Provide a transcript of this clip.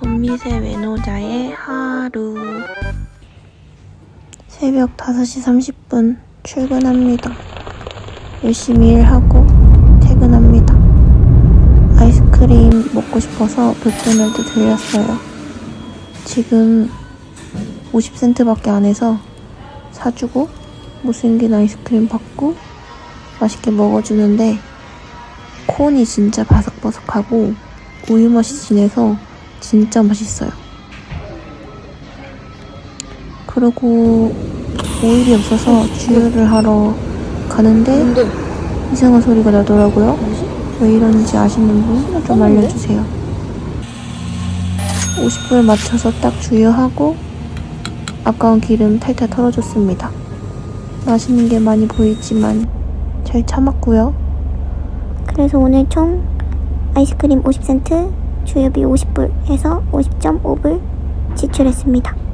돈미세 외노자의 하루 새벽 5시 30분 출근합니다. 열심히 일하고 퇴근합니다. 아이스크림 먹고 싶어서 맥도날드 들렸어요. 지금 50센트밖에 안 해서 사주고 못생긴 아이스크림 받고 맛있게 먹어주는데 콘이 진짜 바삭바삭하고 우유 맛이 진해서 진짜 맛있어요. 그리고 오일이 없어서 주유를 하러 가는데 이상한 소리가 나더라고요. 왜 이런지 아시는 분 좀 알려주세요. 50불 맞춰서 딱 주유하고 아까운 기름 탈탈 털어줬습니다. 맛있는 게 많이 보이지만 잘 참았고요. 그래서 오늘 총 아이스크림 50센트, 주유비 50불 해서 50.5불 지출했습니다.